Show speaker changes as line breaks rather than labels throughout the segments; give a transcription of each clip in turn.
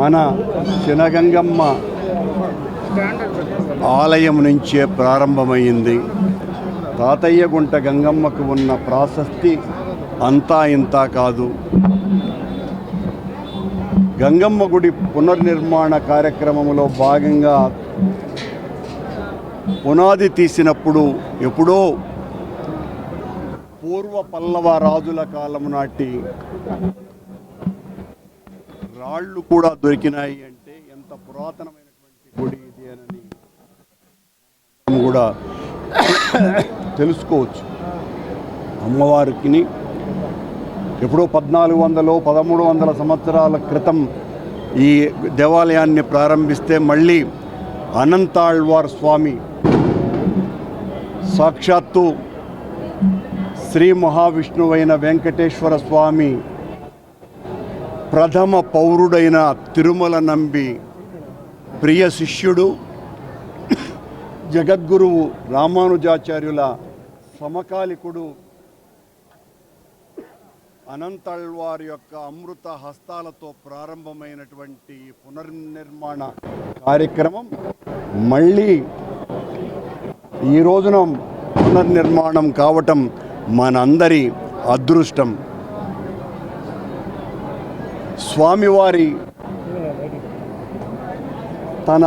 మన చినగంగమ్మ ఆలయం నుంచే ప్రారంభమైంది. తాతయ్య గుంట గంగమ్మకు ఉన్న ప్రాశస్తి అంతా ఇంత కాదు. గంగమ్మ గుడి పునర్నిర్మాణ కార్యక్రమంలో భాగంగా పునాది తీసినప్పుడు ఎప్పుడో పూర్వ పల్లవ రాజుల కాలం నాటి రాళ్ళు కూడా దొరికినాయి అంటే ఎంత పురాతనమైనటువంటి గుడి ఇది అని మనం కూడా తెలుసుకోవచ్చు. అమ్మవారికి ఎప్పుడో పద్నాలుగు వందలు పదమూడు వందల సంవత్సరాల క్రితం ఈ దేవాలయాన్ని ప్రారంభిస్తే మళ్ళీ అనంతాళ్వార్ స్వామి సాక్షాత్తు శ్రీ మహావిష్ణువైన వెంకటేశ్వర స్వామి ప్రథమ పౌరుడైన తిరుమల నంబి ప్రియ శిష్యుడు జగద్గురువు రామానుజాచార్యుల సమకాలికుడు అనంతళ్వారి యొక్క అమృత హస్తాలతో ప్రారంభమైనటువంటి పునర్నిర్మాణ కార్యక్రమం మళ్ళీ ఈ రోజున పునర్నిర్మాణం కావటం మనందరి అదృష్టం. స్వామివారి తన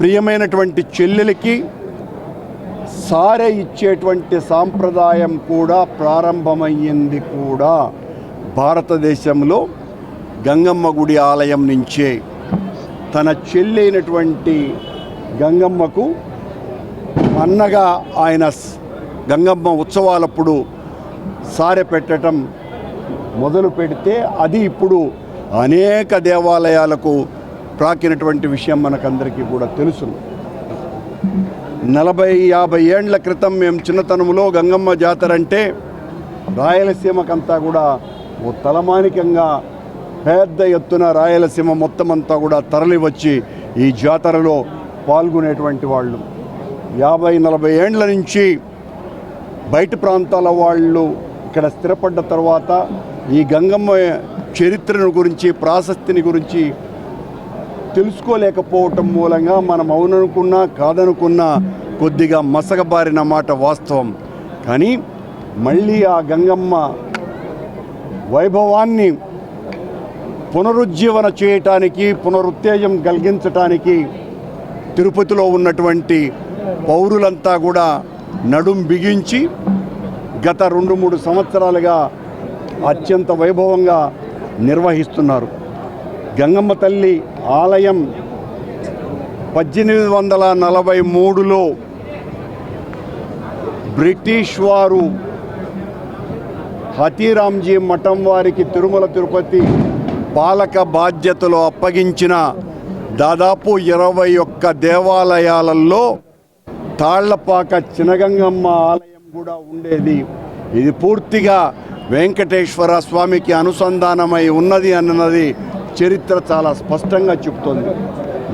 ప్రియమైనటువంటి చెల్లెలకి సారె ఇచ్చేటువంటి సాంప్రదాయం కూడా ప్రారంభమయ్యింది కూడా భారతదేశంలో గంగమ్మ గుడి ఆలయం నుంచే. తన చెల్లైనటువంటి అయినటువంటి గంగమ్మకు అన్నగా ఆయన గంగమ్మ ఉత్సవాలప్పుడు సారె పెట్టడం మొదలు పెడితే అది ఇప్పుడు అనేక దేవాలయాలకు ప్రాకినటువంటి విషయం మనకందరికీ కూడా తెలుసు నలభై యాభై ఏండ్ల క్రితం మేము చిన్నతనంలో గంగమ్మ జాతర అంటే రాయలసీమకంతా కూడా ఓ తలమానికంగా పెద్ద ఎత్తున రాయలసీమ మొత్తం అంతా కూడా తరలివచ్చి ఈ జాతరలో పాల్గొనేటువంటి వాళ్ళు. యాభై నలభై ఏండ్ల నుంచి బయట ప్రాంతాల వాళ్ళు ఇక్కడ స్థిరపడ్డ తర్వాత ఈ గంగమ్మ చరిత్రను గురించి ప్రాశస్తిని గురించి తెలుసుకోలేకపోవటం మూలంగా మనం అవుననుకున్నా కాదనుకున్నా కొద్దిగా మసగబారిన మాట వాస్తవం. కానీ మళ్ళీ ఆ గంగమ్మ వైభవాన్ని పునరుజ్జీవన చేయటానికి పునరుత్తేజం కలిగించటానికి తిరుపతిలో ఉన్నటువంటి పౌరులంతా కూడా నడుం బిగించి గత రెండు మూడు సంవత్సరాలుగా అత్యంత వైభవంగా నిర్వహిస్తున్నారు. గంగమ్మ తల్లి ఆలయం పద్దెనిమిది వందల నలభై మూడులో బ్రిటిష్ వారు హతీరాంజీ మఠం వారికి తిరుమల తిరుపతి పాలక బాధ్యతలు అప్పగించిన దాదాపు ఇరవై ఒక్క దేవాలయాలలో తాళ్ళపాక చినగంగమ్మ ఆలయం కూడా ఉండేది. ఇది పూర్తిగా వెంకటేశ్వర స్వామికి అనుసంధానమై ఉన్నది అన్నది చరిత్ర చాలా స్పష్టంగా చెప్తోంది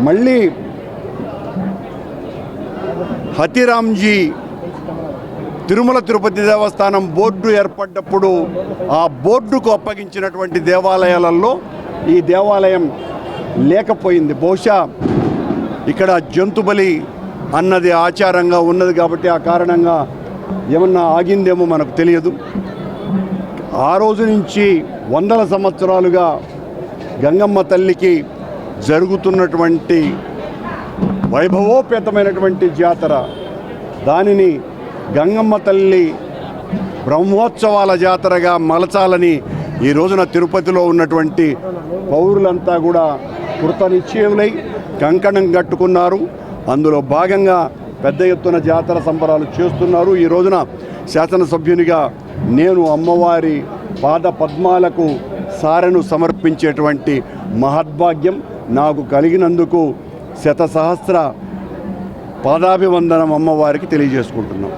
మళ్ళీ హతిరామ్జీ తిరుమల తిరుపతి దేవస్థానం బోర్డు ఏర్పడ్డప్పుడు ఆ బోర్డుకు అప్పగించినటువంటి దేవాలయాలలో ఈ దేవాలయం లేకపోయింది. బహుశా ఇక్కడ జంతుబలి అన్నది ఆచారంగా ఉన్నది కాబట్టి ఆ కారణంగా ఏమన్నా ఆగిందేమో మనకు తెలియదు. ఆ రోజు నుంచి వందల సంవత్సరాలుగా గంగమ్మ తల్లికి జరుగుతున్నటువంటి వైభవోపేతమైనటువంటి జాతర. దానిని గంగమ్మ తల్లి బ్రహ్మోత్సవాల జాతరగా మలచాలని ఈ రోజున తిరుపతిలో ఉన్నటువంటి పౌరులంతా కూడా కృతనిశ్చయములై కంకణం కట్టుకున్నారు. అందులో భాగంగా పెద్ద ఎత్తున జాతర సంబరాలు చేస్తున్నారు. ఈ రోజున శాసనసభ్యునిగా నేను అమ్మవారి పాద పద్మాలకు సారను సమర్పించేటువంటి మహద్భాగ్యం నాకు కలిగినందుకు శత సహస్ర పాదాభివందనం అమ్మవారికి తెలియజేసుకుంటున్నాం.